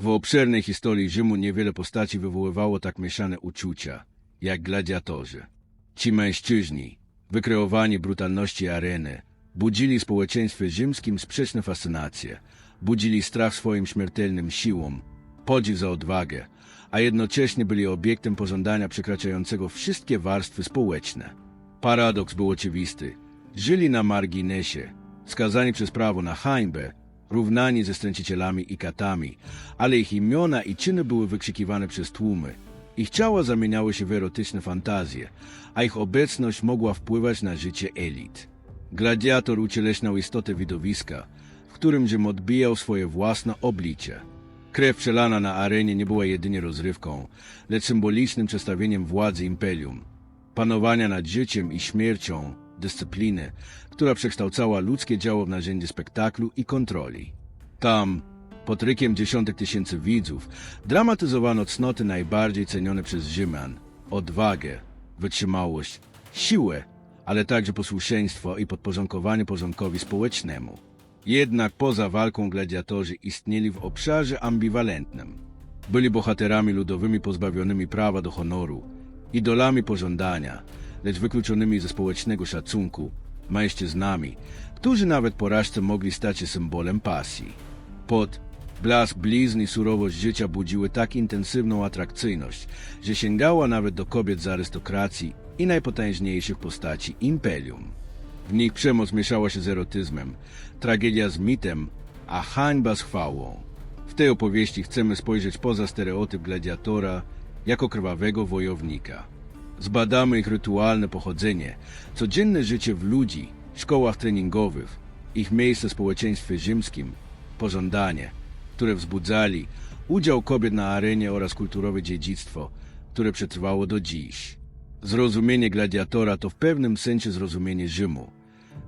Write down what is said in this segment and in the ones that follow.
W obszernej historii Rzymu niewiele postaci wywoływało tak mieszane uczucia, jak gladiatorzy. Ci mężczyźni, wykreowani brutalności areny, budzili społeczeństwie rzymskim sprzeczne fascynacje, budzili strach swoim śmiertelnym siłom, podziw za odwagę, a jednocześnie byli obiektem pożądania przekraczającego wszystkie warstwy społeczne. Paradoks był oczywisty. Żyli na marginesie, skazani przez prawo na hańbę, równani ze stręcicielami i katami, ale ich imiona i czyny były wykrzykiwane przez tłumy. Ich ciała zamieniały się w erotyczne fantazje, a ich obecność mogła wpływać na życie elit. Gladiator ucieleśniał istotę widowiska, w którym Rzym odbijał swoje własne oblicze. Krew przelana na arenie nie była jedynie rozrywką, lecz symbolicznym przedstawieniem władzy imperium, panowania nad życiem i śmiercią, dyscypliny, która przekształcała ludzkie dzieło w narzędzie spektaklu i kontroli. Tam, pod rykiem dziesiątek tysięcy widzów, dramatyzowano cnoty najbardziej cenione przez Rzymian, odwagę, wytrzymałość, siłę, ale także posłuszeństwo i podporządkowanie porządkowi społecznemu. Jednak poza walką gladiatorzy istnieli w obszarze ambiwalentnym. Byli bohaterami ludowymi pozbawionymi prawa do honoru, idolami pożądania, lecz wykluczonymi ze społecznego szacunku, mężczyznami, którzy nawet porażce mogli stać się symbolem pasji. Pot, blask blizn i surowość życia budziły tak intensywną atrakcyjność, że sięgała nawet do kobiet z arystokracji i najpotężniejszych postaci imperium. W nich przemoc mieszała się z erotyzmem, tragedia z mitem, a hańba z chwałą. W tej opowieści chcemy spojrzeć poza stereotyp gladiatora jako krwawego wojownika. Zbadamy ich rytualne pochodzenie, codzienne życie w ludzi, szkołach treningowych, ich miejsce w społeczeństwie rzymskim, pożądanie, które wzbudzali, udział kobiet na arenie oraz kulturowe dziedzictwo, które przetrwało do dziś. Zrozumienie gladiatora to w pewnym sensie zrozumienie Rzymu,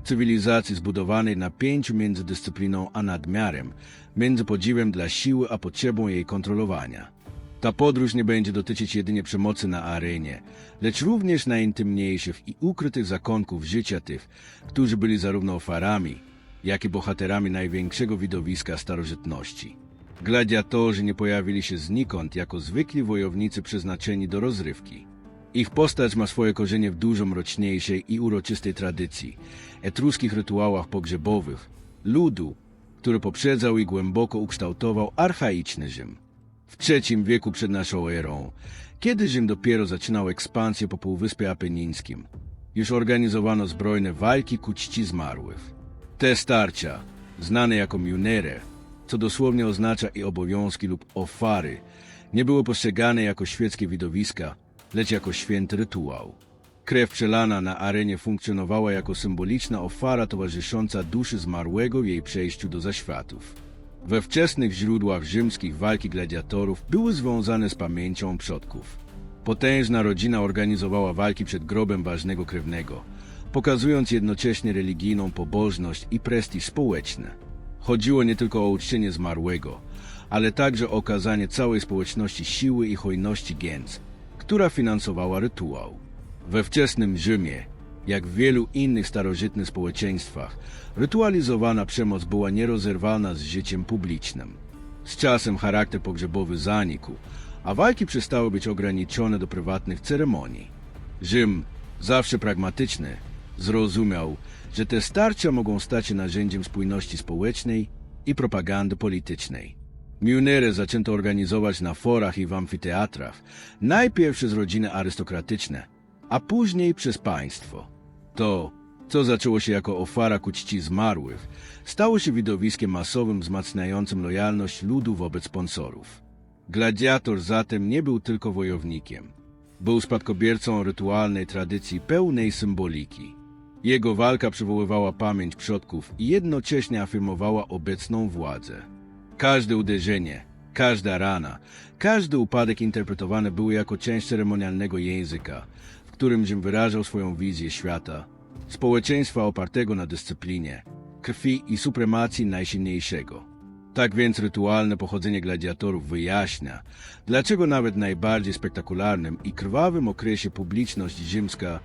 cywilizacji zbudowanej na pięciu między dyscypliną a nadmiarem, między podziwem dla siły a potrzebą jej kontrolowania. Ta podróż nie będzie dotyczyć jedynie przemocy na arenie, lecz również najintymniejszych i ukrytych zakonków życia tych, którzy byli zarówno ofiarami, jak i bohaterami największego widowiska starożytności. Gladiatorzy nie pojawili się znikąd jako zwykli wojownicy przeznaczeni do rozrywki. Ich postać ma swoje korzenie w dużo mroczniejszej i uroczystej tradycji, etruskich rytuałach pogrzebowych, ludu, który poprzedzał i głęboko ukształtował archaiczny Rzym. W III wieku przed naszą erą, kiedy Rzym dopiero zaczynał ekspansję po Półwyspie Apenińskim, już organizowano zbrojne walki ku czci zmarłych. Te starcia, znane jako miunere, co dosłownie oznacza i obowiązki lub ofary, nie były postrzegane jako świeckie widowiska, lecz jako święty rytuał. Krew przelana na arenie funkcjonowała jako symboliczna ofara towarzysząca duszy zmarłego w jej przejściu do zaświatów. We wczesnych źródłach rzymskich walki gladiatorów były związane z pamięcią przodków. Potężna rodzina organizowała walki przed grobem ważnego krewnego, pokazując jednocześnie religijną pobożność i prestiż społeczny. Chodziło nie tylko o uczczenie zmarłego, ale także o okazanie całej społeczności siły i hojności gens, która finansowała rytuał. We wczesnym Rzymie, jak w wielu innych starożytnych społeczeństwach, rytualizowana przemoc była nierozerwalna z życiem publicznym. Z czasem charakter pogrzebowy zanikł, a walki przestały być ograniczone do prywatnych ceremonii. Rzym, zawsze pragmatyczny, zrozumiał, że te starcia mogą stać się narzędziem spójności społecznej i propagandy politycznej. Miunery zaczęto organizować na forach i w amfiteatrach, najpierw przez rodziny arystokratyczne, a później przez państwo. To, co zaczęło się jako ofara ku czci zmarłych, stało się widowiskiem masowym wzmacniającym lojalność ludu wobec sponsorów. Gladiator zatem nie był tylko wojownikiem. Był spadkobiercą rytualnej tradycji pełnej symboliki. Jego walka przywoływała pamięć przodków i jednocześnie afirmowała obecną władzę. Każde uderzenie, każda rana, każdy upadek interpretowane były jako część ceremonialnego języka, którym wyrażał swoją wizję świata, społeczeństwa opartego na dyscyplinie, krwi i supremacji najsilniejszego. Tak więc rytualne pochodzenie gladiatorów wyjaśnia, dlaczego nawet w najbardziej spektakularnym i krwawym okresie publiczność rzymska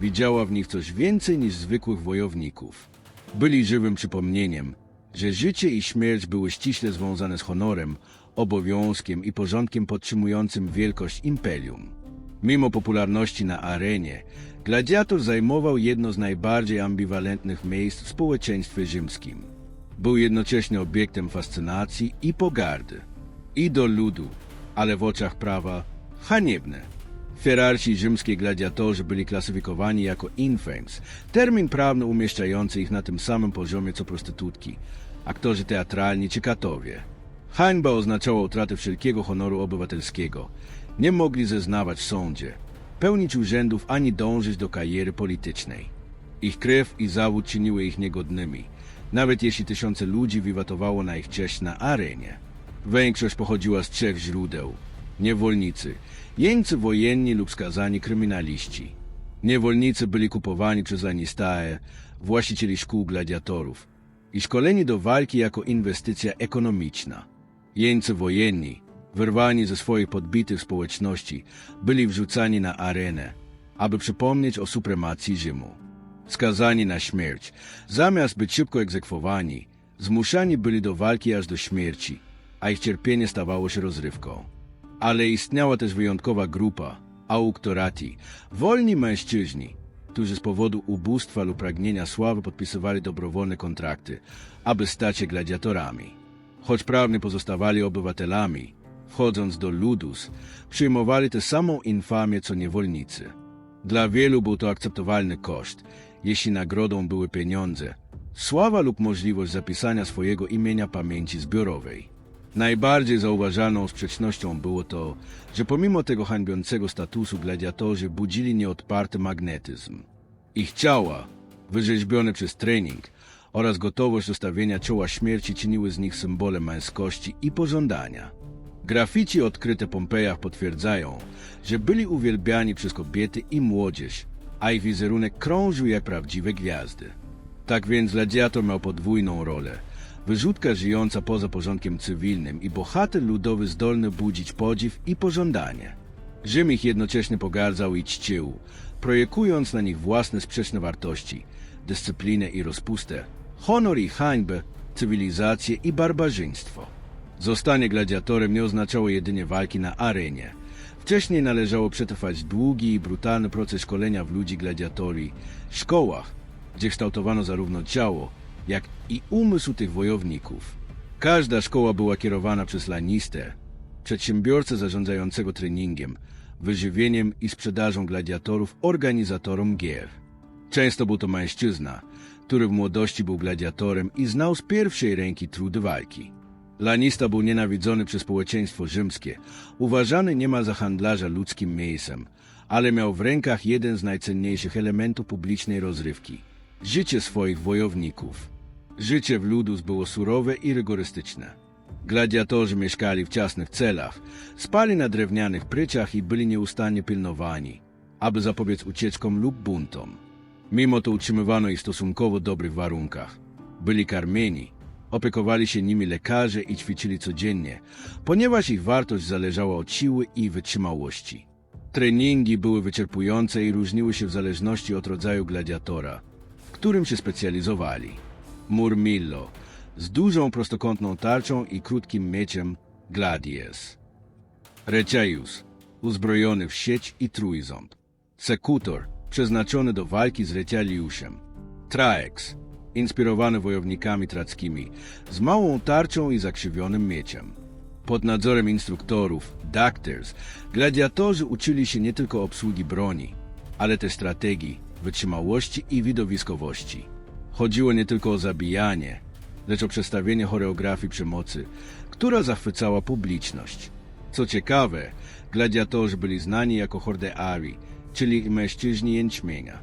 widziała w nich coś więcej niż zwykłych wojowników. Byli żywym przypomnieniem, że życie i śmierć były ściśle związane z honorem, obowiązkiem i porządkiem podtrzymującym wielkość imperium. Mimo popularności na arenie, gladiator zajmował jedno z najbardziej ambiwalentnych miejsc w społeczeństwie rzymskim. Był jednocześnie obiektem fascynacji i pogardy. I do ludu, ale w oczach prawa haniebne. Ferarci rzymskie gladiatorzy byli klasyfikowani jako infames, termin prawny umieszczający ich na tym samym poziomie co prostytutki, aktorzy teatralni czy katowie. Hańba oznaczała utratę wszelkiego honoru obywatelskiego. Nie mogli zeznawać w sądzie, pełnić urzędów ani dążyć do kariery politycznej. Ich krew i zawód czyniły ich niegodnymi, nawet jeśli tysiące ludzi wiwatowało na ich cześć na arenie. Większość pochodziła z trzech źródeł. Niewolnicy, jeńcy wojenni lub skazani kryminaliści. Niewolnicy byli kupowani przez Lanistae, właścicieli szkół gladiatorów, i szkoleni do walki jako inwestycja ekonomiczna. Jeńcy wojenni, wyrwani ze swoich podbitych społeczności, byli wrzucani na arenę, aby przypomnieć o supremacji Rzymu. Skazani na śmierć, zamiast być szybko egzekwowani, zmuszani byli do walki aż do śmierci, a ich cierpienie stawało się rozrywką. Ale istniała też wyjątkowa grupa, auktorati, wolni mężczyźni, którzy z powodu ubóstwa lub pragnienia sławy podpisywali dobrowolne kontrakty, aby stać się gladiatorami. Choć prawnie pozostawali obywatelami, wchodząc do ludus, przyjmowali tę samą infamię co niewolnicy. Dla wielu był to akceptowalny koszt, jeśli nagrodą były pieniądze, sława lub możliwość zapisania swojego imienia pamięci zbiorowej. Najbardziej zauważalną sprzecznością było to, że pomimo tego hańbiącego statusu gladiatorzy budzili nieodparty magnetyzm. Ich ciała, wyrzeźbione przez trening oraz gotowość do stawienia czoła śmierci czyniły z nich symbolem męskości i pożądania. Grafici odkryte Pompejach potwierdzają, że byli uwielbiani przez kobiety i młodzież, a ich wizerunek krążył jak prawdziwe gwiazdy. Tak więc gladiator miał podwójną rolę. Wyrzutka żyjąca poza porządkiem cywilnym i bohater ludowy zdolny budzić podziw i pożądanie. Rzym ich jednocześnie pogardzał i czcił, projekując na nich własne sprzeczne wartości, dyscyplinę i rozpustę, honor i hańbę, cywilizację i barbarzyństwo. Zostanie gladiatorem nie oznaczało jedynie walki na arenie. Wcześniej należało przetrwać długi i brutalny proces szkolenia w ludzi gladiatorii, szkołach, gdzie kształtowano zarówno ciało, jak i umysł tych wojowników. Każda szkoła była kierowana przez lanistę, przedsiębiorcę zarządzającego treningiem, wyżywieniem i sprzedażą gladiatorów organizatorom gier. Często był to mężczyzna, który w młodości był gladiatorem i znał z pierwszej ręki trudy walki. Lanista był nienawidzony przez społeczeństwo rzymskie, uważany niemal za handlarza ludzkim mięsem, ale miał w rękach jeden z najcenniejszych elementów publicznej rozrywki – życie swoich wojowników. Życie w ludus było surowe i rygorystyczne. Gladiatorzy mieszkali w ciasnych celach, spali na drewnianych pryczach i byli nieustannie pilnowani, aby zapobiec ucieczkom lub buntom. Mimo to utrzymywano ich stosunkowo dobrych warunkach. Byli karmieni, opiekowali się nimi lekarze i ćwiczyli codziennie, ponieważ ich wartość zależała od siły i wytrzymałości. Treningi były wyczerpujące i różniły się w zależności od rodzaju gladiatora, w którym się specjalizowali. Murmillo, z dużą prostokątną tarczą i krótkim mieczem Gladies. Receus, uzbrojony w sieć i trójząb. Sekutor, przeznaczony do walki z Retaliuszem. Traex, inspirowany wojownikami trackimi, z małą tarczą i zakrzywionym mieczem. Pod nadzorem instruktorów, doctors, gladiatorzy uczyli się nie tylko obsługi broni, ale też strategii, wytrzymałości i widowiskowości. Chodziło nie tylko o zabijanie, lecz o przedstawienie choreografii przemocy, która zachwycała publiczność. Co ciekawe, gladiatorzy byli znani jako hordeari, czyli mężczyźni jęczmienia.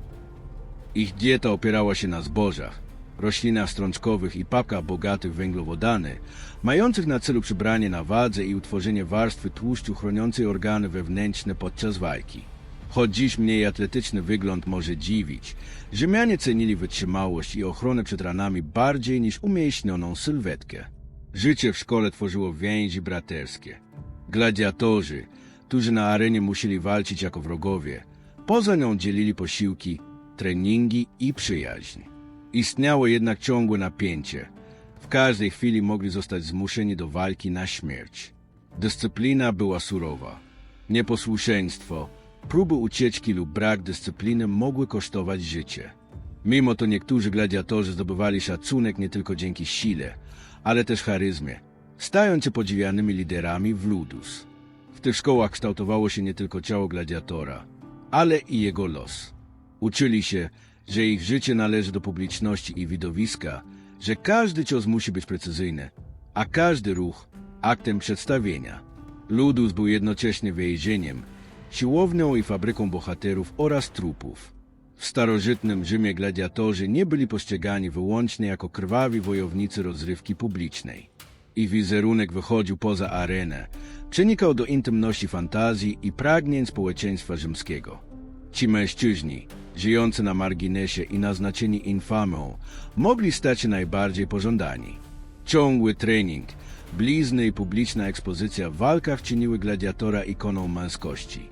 Ich dieta opierała się na zbożach, roślinach strączkowych i papkach bogatych w węglowodany, mających na celu przybranie na wadze i utworzenie warstwy tłuszczu chroniącej organy wewnętrzne podczas walki. Choć dziś mniej atletyczny wygląd może dziwić, Rzymianie cenili wytrzymałość i ochronę przed ranami bardziej niż umieśnioną sylwetkę. Życie w szkole tworzyło więzi braterskie. Gladiatorzy, którzy na arenie musieli walczyć jako wrogowie, poza nią dzielili posiłki, treningi i przyjaźń. Istniało jednak ciągłe napięcie. W każdej chwili mogli zostać zmuszeni do walki na śmierć. Dyscyplina była surowa. Nieposłuszeństwo, próby ucieczki lub brak dyscypliny mogły kosztować życie. Mimo to niektórzy gladiatorzy zdobywali szacunek nie tylko dzięki sile, ale też charyzmie, stając się podziwianymi liderami w ludus. W tych szkołach kształtowało się nie tylko ciało gladiatora, ale i jego los. Uczyli się, że ich życie należy do publiczności i widowiska, że każdy cios musi być precyzyjny, a każdy ruch aktem przedstawienia. Ludus był jednocześnie więzieniem, siłownią i fabryką bohaterów oraz trupów. W starożytnym Rzymie gladiatorzy nie byli postrzegani wyłącznie jako krwawi wojownicy rozrywki publicznej. Ich wizerunek wychodził poza arenę, przenikał do intymności fantazji i pragnień społeczeństwa rzymskiego. Ci mężczyźni, żyjący na marginesie i naznaczeni infamą, mogli stać się najbardziej pożądani. Ciągły trening, blizny i publiczna ekspozycja w walkach czyniły gladiatora ikoną męskości.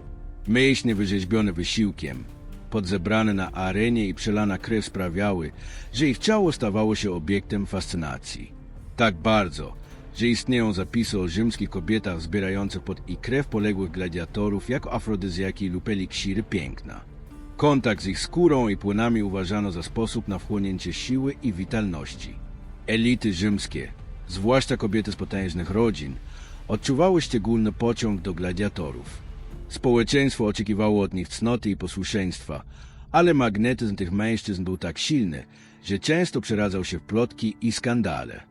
Mięśnie wyrzeźbione wysiłkiem, podzebrane na arenie i przelana krew sprawiały, że ich ciało stawało się obiektem fascynacji. Tak bardzo, że istnieją zapisy o rzymskich kobietach zbierających pod ich krew poległych gladiatorów jako afrodyzjaki lub eliksiry piękna. Kontakt z ich skórą i płynami uważano za sposób na wchłonięcie siły i witalności. Elity rzymskie, zwłaszcza kobiety z potężnych rodzin, odczuwały szczególny pociąg do gladiatorów. Społeczeństwo oczekiwało od nich cnoty i posłuszeństwa, ale magnetyzm tych mężczyzn był tak silny, że często przeradzał się w plotki i skandale.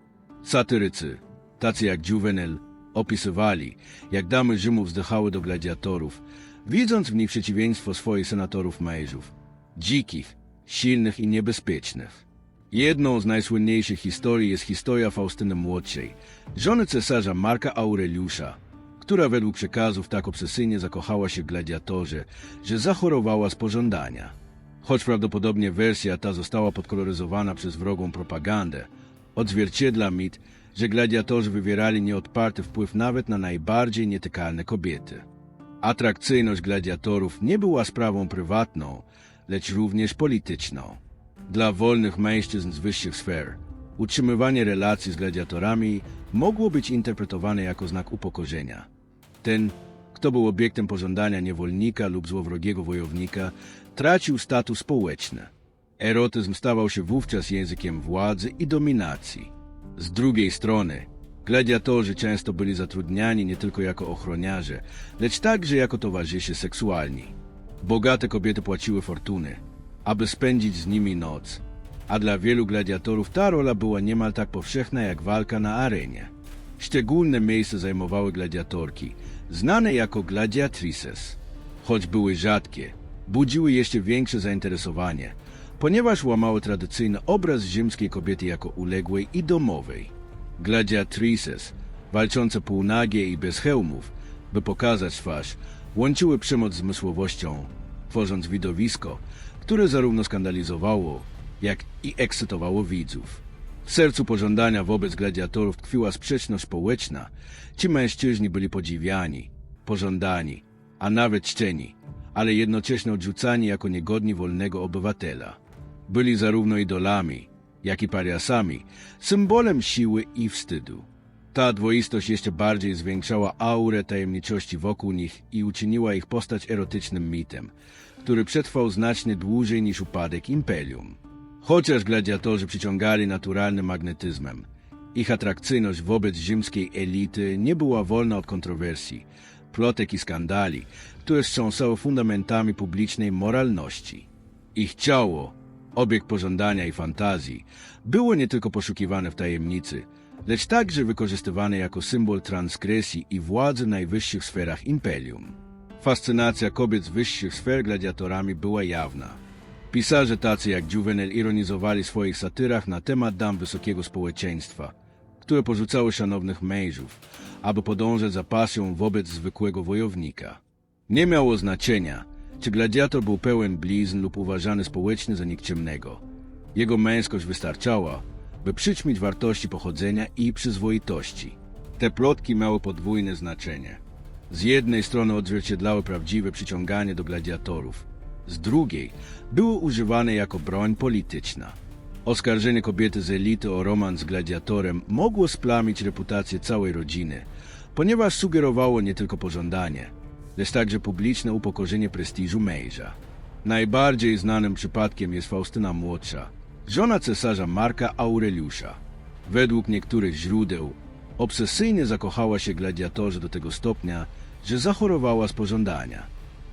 Satyrycy, tacy jak Juvenal, opisywali, jak damy Rzymu wzdychały do gladiatorów, widząc w nich przeciwieństwo swoich senatorów mężów, dzikich, silnych i niebezpiecznych. Jedną z najsłynniejszych historii jest historia Faustyny Młodszej, żony cesarza Marka Aureliusza, która według przekazów tak obsesyjnie zakochała się w gladiatorze, że zachorowała z pożądania. Choć prawdopodobnie wersja ta została podkoloryzowana przez wrogą propagandę, odzwierciedla mit, że gladiatorzy wywierali nieodparty wpływ nawet na najbardziej nietykalne kobiety. Atrakcyjność gladiatorów nie była sprawą prywatną, lecz również polityczną. Dla wolnych mężczyzn z wyższych sfer utrzymywanie relacji z gladiatorami mogło być interpretowane jako znak upokorzenia. Ten, kto był obiektem pożądania niewolnika lub złowrogiego wojownika, tracił status społeczny. Erotyzm stawał się wówczas językiem władzy i dominacji. Z drugiej strony, gladiatorzy często byli zatrudniani nie tylko jako ochroniarze, lecz także jako towarzysze seksualni. Bogate kobiety płaciły fortuny, aby spędzić z nimi noc, a dla wielu gladiatorów ta rola była niemal tak powszechna jak walka na arenie. Szczególne miejsce zajmowały gladiatorki, znane jako gladiatrices. Choć były rzadkie, budziły jeszcze większe zainteresowanie, ponieważ łamały tradycyjny obraz rzymskiej kobiety jako uległej i domowej. Gladiatrices, walczące półnagie i bez hełmów, by pokazać twarz, łączyły przemoc z zmysłowością, tworząc widowisko, które zarówno skandalizowało, jak i ekscytowało widzów. W sercu pożądania wobec gladiatorów tkwiła sprzeczność społeczna. Ci mężczyźni byli podziwiani, pożądani, a nawet czczeni, ale jednocześnie odrzucani jako niegodni wolnego obywatela. Byli zarówno idolami, jak i pariasami, symbolem siły i wstydu. Ta dwoistość jeszcze bardziej zwiększała aurę tajemniczości wokół nich i uczyniła ich postać erotycznym mitem, który przetrwał znacznie dłużej niż upadek imperium. Chociaż gladiatorzy przyciągali naturalnym magnetyzmem, ich atrakcyjność wobec rzymskiej elity nie była wolna od kontrowersji, plotek i skandali, które wstrząsały fundamentami publicznej moralności. Ich ciało, obiekt pożądania i fantazji, było nie tylko poszukiwane w tajemnicy, lecz także wykorzystywane jako symbol transgresji i władzy w najwyższych sferach imperium. Fascynacja kobiet z wyższych sfer gladiatorami była jawna. Pisarze tacy jak Juvenal ironizowali w swoich satyrach na temat dam wysokiego społeczeństwa, które porzucały szanownych mężów, aby podążać za pasją wobec zwykłego wojownika. Nie miało znaczenia, czy gladiator był pełen blizn lub uważany społecznie za nikczemnego. Jego męskość wystarczała, by przyćmić wartości pochodzenia i przyzwoitości. Te plotki miały podwójne znaczenie. Z jednej strony odzwierciedlały prawdziwe przyciąganie do gladiatorów, z drugiej były używane jako broń polityczna. Oskarżenie kobiety z elity o romans z gladiatorem mogło splamić reputację całej rodziny, ponieważ sugerowało nie tylko pożądanie, lecz także publiczne upokorzenie prestiżu męża. Najbardziej znanym przypadkiem jest Faustyna Młodsza, żona cesarza Marka Aureliusza. Według niektórych źródeł obsesyjnie zakochała się gladiatorze do tego stopnia, że zachorowała z pożądania.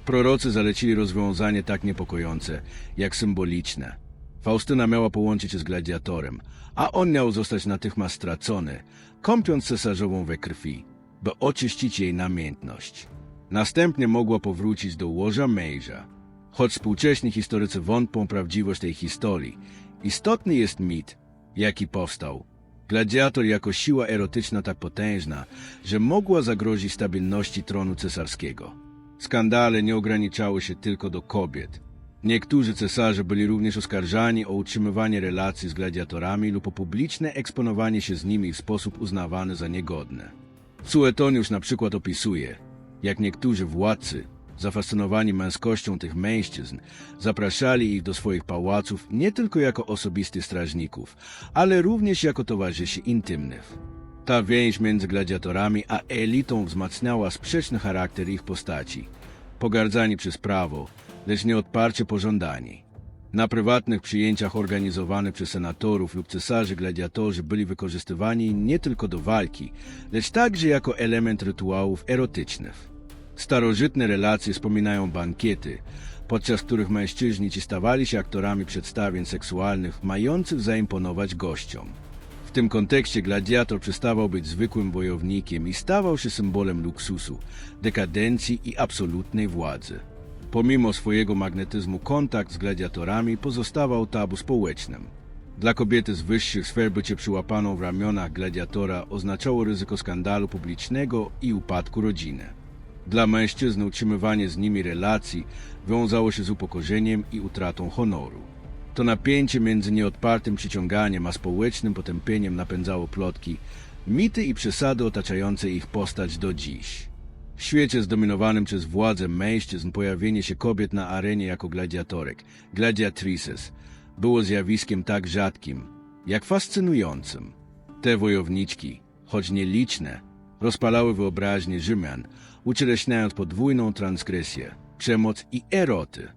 Prorocy zalecili rozwiązanie tak niepokojące, jak symboliczne. Faustyna miała połączyć się z gladiatorem, a on miał zostać natychmiast stracony, kąpiąc cesarzową we krwi, by oczyścić jej namiętność. Następnie mogła powrócić do łoża męża. Choć współcześni historycy wątpią prawdziwość tej historii, istotny jest mit, jaki powstał. Gladiator jako siła erotyczna tak potężna, że mogła zagrozić stabilności tronu cesarskiego. Skandale nie ograniczały się tylko do kobiet. Niektórzy cesarze byli również oskarżani o utrzymywanie relacji z gladiatorami lub o publiczne eksponowanie się z nimi w sposób uznawany za niegodny. Suetoniusz na przykład opisuje, jak niektórzy władcy, zafascynowani męskością tych mężczyzn, zapraszali ich do swoich pałaców nie tylko jako osobistych strażników, ale również jako towarzyszy intymnych. Ta więź między gladiatorami a elitą wzmacniała sprzeczny charakter ich postaci, pogardzani przez prawo, lecz nieodparcie pożądani. Na prywatnych przyjęciach organizowanych przez senatorów lub cesarzy gladiatorzy byli wykorzystywani nie tylko do walki, lecz także jako element rytuałów erotycznych. Starożytne relacje wspominają bankiety, podczas których mężczyźni ci stawali się aktorami przedstawień seksualnych mających zaimponować gościom. W tym kontekście gladiator przestawał być zwykłym wojownikiem i stawał się symbolem luksusu, dekadencji i absolutnej władzy. Pomimo swojego magnetyzmu kontakt z gladiatorami pozostawał tabu społecznym. Dla kobiety z wyższych sfer bycie przyłapaną w ramionach gladiatora oznaczało ryzyko skandalu publicznego i upadku rodziny. Dla mężczyzn utrzymywanie z nimi relacji wiązało się z upokorzeniem i utratą honoru. To napięcie między nieodpartym przyciąganiem a społecznym potępieniem napędzało plotki, mity i przesady otaczające ich postać do dziś. W świecie zdominowanym przez władzę mężczyzn pojawienie się kobiet na arenie jako gladiatorek, gladiatrices, było zjawiskiem tak rzadkim, jak fascynującym. Te wojowniczki, choć nieliczne, rozpalały wyobraźnię Rzymian, ucieleśniając podwójną transgresję, przemoc i eroty.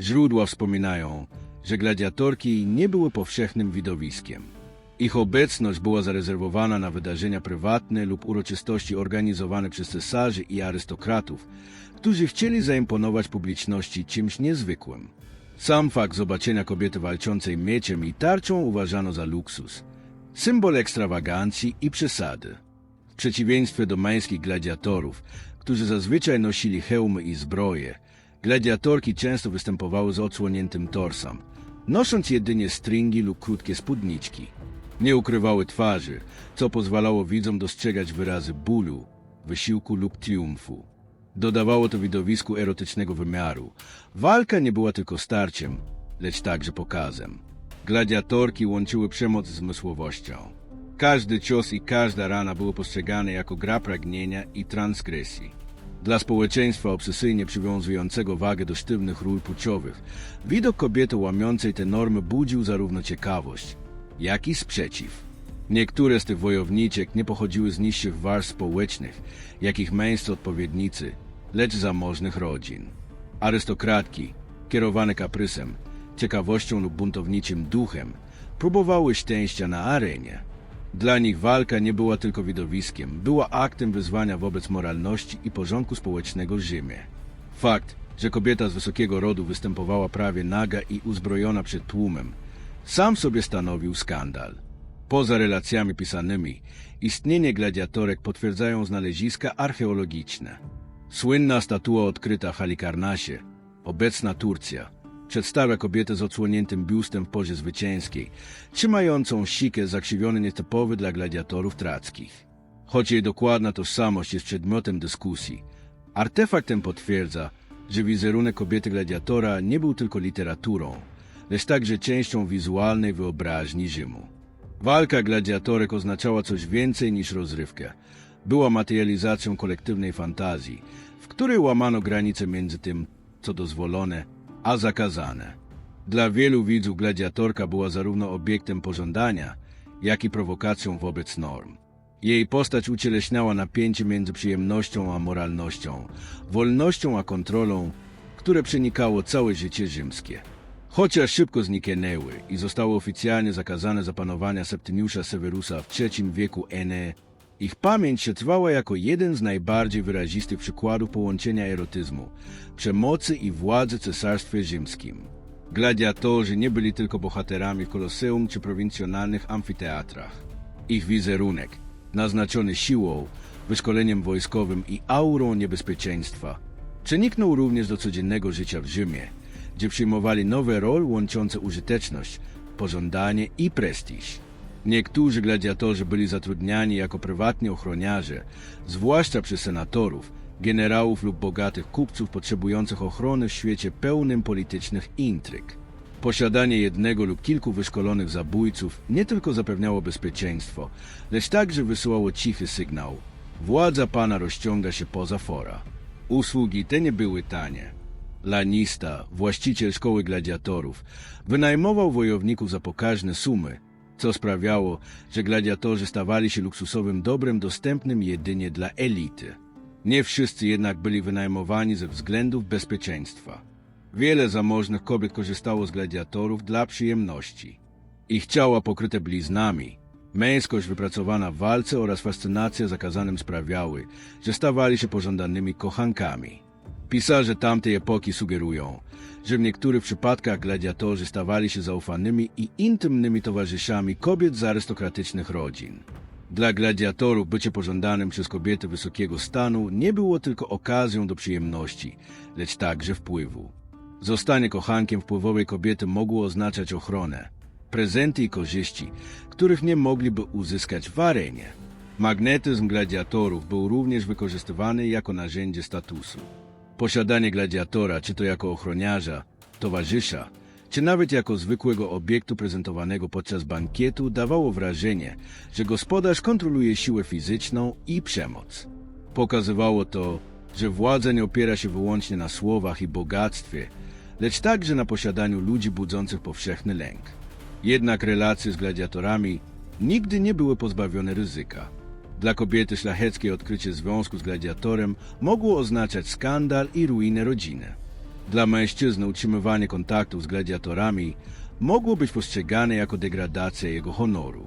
Źródła wspominają, że gladiatorki nie były powszechnym widowiskiem. Ich obecność była zarezerwowana na wydarzenia prywatne lub uroczystości organizowane przez cesarzy i arystokratów, którzy chcieli zaimponować publiczności czymś niezwykłym. Sam fakt zobaczenia kobiety walczącej mieczem i tarczą uważano za luksus, symbol ekstrawagancji i przesady. W przeciwieństwie do męskich gladiatorów, którzy zazwyczaj nosili hełmy i zbroje, gladiatorki często występowały z odsłoniętym torsem, nosząc jedynie stringi lub krótkie spódniczki. Nie ukrywały twarzy, co pozwalało widzom dostrzegać wyrazy bólu, wysiłku lub triumfu. Dodawało to widowisku erotycznego wymiaru. Walka nie była tylko starciem, lecz także pokazem. Gladiatorki łączyły przemoc z zmysłowością. Każdy cios i każda rana były postrzegane jako gra pragnienia i transgresji. Dla społeczeństwa obsesyjnie przywiązującego wagę do sztywnych ról płciowych, widok kobiety łamiącej te normy budził zarówno ciekawość, jak i sprzeciw. Niektóre z tych wojowniczek nie pochodziły z niższych warstw społecznych, jak ich męscy odpowiednicy, lecz zamożnych rodzin. Arystokratki, kierowane kaprysem, ciekawością lub buntowniczym duchem, próbowały szczęścia na arenie. Dla nich walka nie była tylko widowiskiem, była aktem wyzwania wobec moralności i porządku społecznego w Rzymie. Fakt, że kobieta z wysokiego rodu występowała prawie naga i uzbrojona przed tłumem, sam sobie stanowił skandal. Poza relacjami pisanymi, istnienie gladiatorek potwierdzają znaleziska archeologiczne. Słynna statua odkryta w Halikarnasie, obecna Turcja, przedstawia kobietę z odsłoniętym biustem w pozie zwycięskiej, trzymającą sikę zakrzywiony nietypowy dla gladiatorów trackich. Choć jej dokładna tożsamość jest przedmiotem dyskusji, artefakt ten potwierdza, że wizerunek kobiety gladiatora nie był tylko literaturą, lecz także częścią wizualnej wyobraźni Rzymu. Walka gladiatorek oznaczała coś więcej niż rozrywkę. Była materializacją kolektywnej fantazji, w której łamano granice między tym, co dozwolone, a zakazane. Dla wielu widzów gladiatorka była zarówno obiektem pożądania, jak i prowokacją wobec norm. Jej postać ucieleśniała napięcie między przyjemnością a moralnością, wolnością a kontrolą, które przenikało całe życie rzymskie. Chociaż szybko zniknęły i zostały oficjalnie zakazane za panowania Septymiusza Severusa w III wieku N.E., ich pamięć przetrwała jako jeden z najbardziej wyrazistych przykładów połączenia erotyzmu, przemocy i władzy w cesarstwie rzymskim. Gladiatorzy nie byli tylko bohaterami w koloseum czy prowincjonalnych amfiteatrach. Ich wizerunek, naznaczony siłą, wyszkoleniem wojskowym i aurą niebezpieczeństwa, przeniknął również do codziennego życia w Rzymie, gdzie przyjmowali nowe role łączące użyteczność, pożądanie i prestiż. Niektórzy gladiatorzy byli zatrudniani jako prywatni ochroniarze, zwłaszcza przez senatorów, generałów lub bogatych kupców potrzebujących ochrony w świecie pełnym politycznych intryg. Posiadanie jednego lub kilku wyszkolonych zabójców nie tylko zapewniało bezpieczeństwo, lecz także wysyłało cichy sygnał. Władza pana rozciąga się poza fora. Usługi te nie były tanie. Lanista, właściciel szkoły gladiatorów, wynajmował wojowników za pokaźne sumy, co sprawiało, że gladiatorzy stawali się luksusowym dobrem dostępnym jedynie dla elity. Nie wszyscy jednak byli wynajmowani ze względów bezpieczeństwa. Wiele zamożnych kobiet korzystało z gladiatorów dla przyjemności. Ich ciała pokryte bliznami, męskość wypracowana w walce oraz fascynacja zakazanym sprawiały, że stawali się pożądanymi kochankami. Pisarze tamtej epoki sugerują, że w niektórych przypadkach gladiatorzy stawali się zaufanymi i intymnymi towarzyszami kobiet z arystokratycznych rodzin. Dla gladiatorów bycie pożądanym przez kobiety wysokiego stanu nie było tylko okazją do przyjemności, lecz także wpływu. Zostanie kochankiem wpływowej kobiety mogło oznaczać ochronę, prezenty i korzyści, których nie mogliby uzyskać w arenie. Magnetyzm gladiatorów był również wykorzystywany jako narzędzie statusu. Posiadanie gladiatora, czy to jako ochroniarza, towarzysza, czy nawet jako zwykłego obiektu prezentowanego podczas bankietu, dawało wrażenie, że gospodarz kontroluje siłę fizyczną i przemoc. Pokazywało to, że władza nie opiera się wyłącznie na słowach i bogactwie, lecz także na posiadaniu ludzi budzących powszechny lęk. Jednak relacje z gladiatorami nigdy nie były pozbawione ryzyka. Dla kobiety szlacheckiej odkrycie związku z gladiatorem mogło oznaczać skandal i ruinę rodziny. Dla mężczyzny utrzymywanie kontaktów z gladiatorami mogło być postrzegane jako degradacja jego honoru.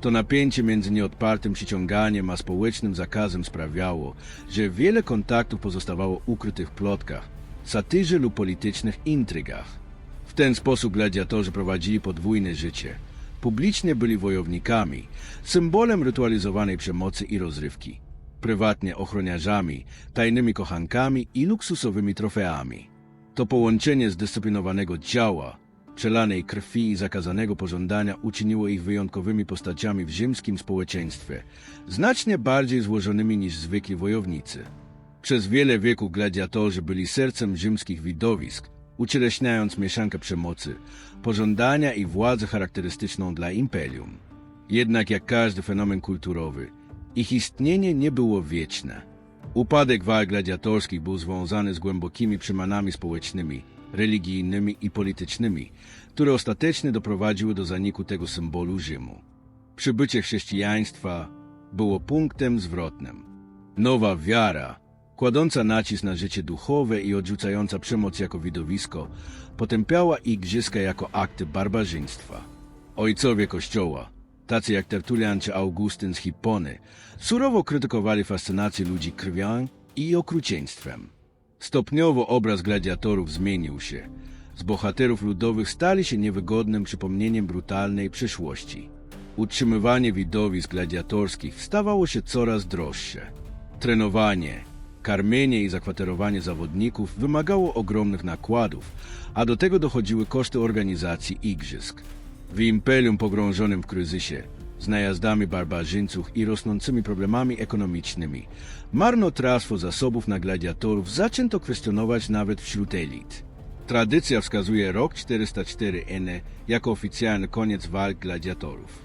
To napięcie między nieodpartym przyciąganiem a społecznym zakazem sprawiało, że wiele kontaktów pozostawało ukrytych w plotkach, satyrze lub politycznych intrygach. W ten sposób gladiatorzy prowadzili podwójne życie. Publicznie byli wojownikami, symbolem rytualizowanej przemocy i rozrywki. Prywatnie ochroniarzami, tajnymi kochankami i luksusowymi trofeami. To połączenie zdyscyplinowanego ciała, przelanej krwi i zakazanego pożądania uczyniło ich wyjątkowymi postaciami w rzymskim społeczeństwie, znacznie bardziej złożonymi niż zwykli wojownicy. Przez wiele wieków gladiatorzy byli sercem rzymskich widowisk, ucieleśniając mieszankę przemocy, pożądania i władzy charakterystyczną dla imperium. Jednak jak każdy fenomen kulturowy, ich istnienie nie było wieczne. Upadek walk gladiatorskich był związany z głębokimi przemanami społecznymi, religijnymi i politycznymi, które ostatecznie doprowadziły do zaniku tego symbolu Rzymu. Przybycie chrześcijaństwa było punktem zwrotnym. Nowa wiara, kładąca nacisk na życie duchowe i odrzucająca przemoc jako widowisko, potępiała igrzyska jako akty barbarzyństwa. Ojcowie Kościoła, tacy jak Tertulian czy Augustyn z Hippony, surowo krytykowali fascynację ludzi krwią i okrucieństwem. Stopniowo obraz gladiatorów zmienił się. Z bohaterów ludowych stali się niewygodnym przypomnieniem brutalnej przeszłości. Utrzymywanie widowisk gladiatorskich stawało się coraz droższe. Trenowanie, karmienie i zakwaterowanie zawodników wymagało ogromnych nakładów, a do tego dochodziły koszty organizacji igrzysk. W imperium pogrążonym w kryzysie, z najazdami barbarzyńców i rosnącymi problemami ekonomicznymi, marnotrawstwo zasobów na gladiatorów zaczęto kwestionować nawet wśród elit. Tradycja wskazuje rok 404 N jako oficjalny koniec walk gladiatorów.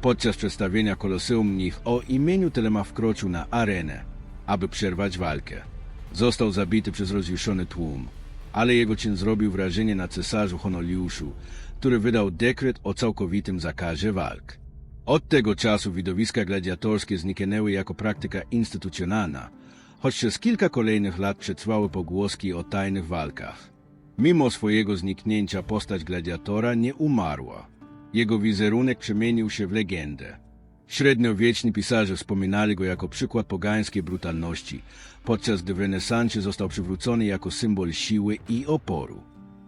Podczas przedstawienia Koloseum mnich o imieniu Telema wkroczył na arenę, aby przerwać walkę. Został zabity przez rozjuszony tłum, ale jego czyn zrobił wrażenie na cesarzu Honoliuszu, który wydał dekret o całkowitym zakazie walk. Od tego czasu widowiska gladiatorskie zniknęły jako praktyka instytucjonalna, choć przez kilka kolejnych lat przetrwały pogłoski o tajnych walkach. Mimo swojego zniknięcia postać gladiatora nie umarła. Jego wizerunek przemienił się w legendę. Średniowieczni pisarze wspominali go jako przykład pogańskiej brutalności, podczas gdy w renesansie został przywrócony jako symbol siły i oporu.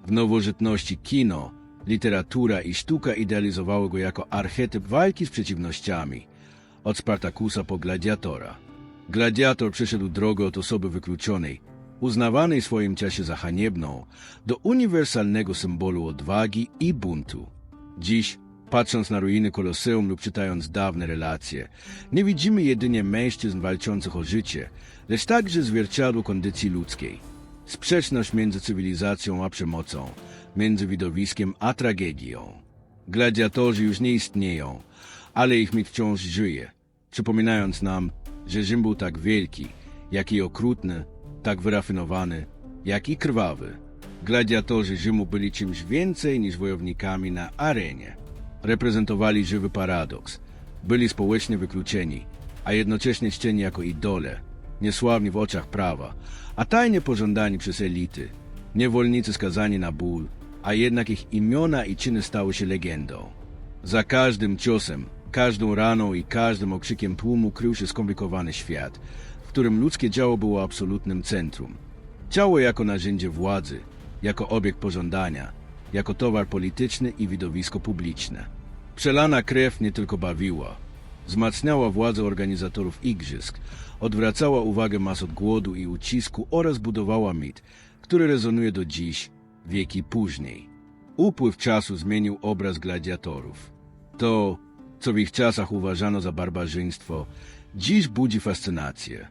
W nowożytności kino, literatura i sztuka idealizowały go jako archetyp walki z przeciwnościami, od Spartakusa po gladiatora. Gladiator przeszedł drogę od osoby wykluczonej, uznawanej w swoim czasie za haniebną, do uniwersalnego symbolu odwagi i buntu. Dziś, patrząc na ruiny Koloseum lub czytając dawne relacje, nie widzimy jedynie mężczyzn walczących o życie, lecz także zwierciadło kondycji ludzkiej. Sprzeczność między cywilizacją a przemocą, między widowiskiem a tragedią. Gladiatorzy już nie istnieją, ale ich mit wciąż żyje, przypominając nam, że Rzym był tak wielki, jak i okrutny, tak wyrafinowany, jak i krwawy. Gladiatorzy Rzymu byli czymś więcej niż wojownikami na arenie. Reprezentowali żywy paradoks. Byli społecznie wykluczeni, a jednocześnie czczeni jako idole, niesławni w oczach prawa, a tajnie pożądani przez elity. Niewolnicy skazani na ból, a jednak ich imiona i czyny stały się legendą. Za każdym ciosem, każdą raną i każdym okrzykiem tłumu krył się skomplikowany świat, w którym ludzkie ciało było absolutnym centrum. Ciało jako narzędzie władzy, jako obiekt pożądania, jako towar polityczny i widowisko publiczne. Przelana krew nie tylko bawiła, wzmacniała władzę organizatorów igrzysk, odwracała uwagę mas od głodu i ucisku oraz budowała mit, który rezonuje do dziś, wieki później. Upływ czasu zmienił obraz gladiatorów. To, co w ich czasach uważano za barbarzyństwo, dziś budzi fascynację.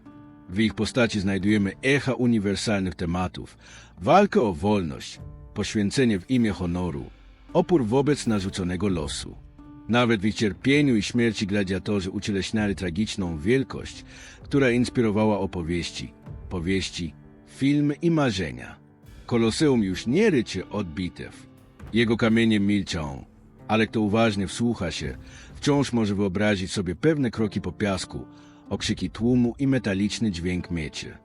W ich postaci znajdujemy echa uniwersalnych tematów, walkę o wolność, poświęcenie w imię honoru, opór wobec narzuconego losu. Nawet w ich cierpieniu i śmierci gladiatorzy ucieleśniali tragiczną wielkość, która inspirowała opowieści, powieści, filmy i marzenia. Koloseum już nie rycie od bitew. Jego kamienie milczą, ale kto uważnie wsłucha się, wciąż może wyobrazić sobie pewne kroki po piasku, okrzyki tłumu i metaliczny dźwięk mieczy.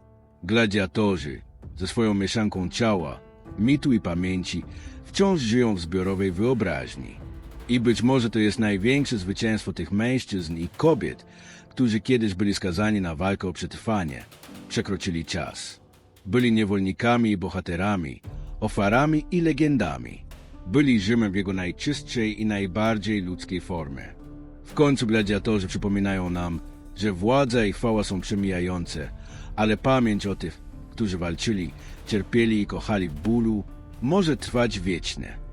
Gladiatorzy, ze swoją mieszanką ciała, mitu i pamięci, wciąż żyją w zbiorowej wyobraźni. I być może to jest największe zwycięstwo tych mężczyzn i kobiet, którzy kiedyś byli skazani na walkę o przetrwanie, przekroczyli czas. Byli niewolnikami i bohaterami, ofiarami i legendami. Byli Rzymem w jego najczystszej i najbardziej ludzkiej formie. W końcu gladiatorzy przypominają nam, że władza i chwała są przemijające, ale pamięć o tych, którzy walczyli, cierpieli i kochali w bólu, może trwać wiecznie.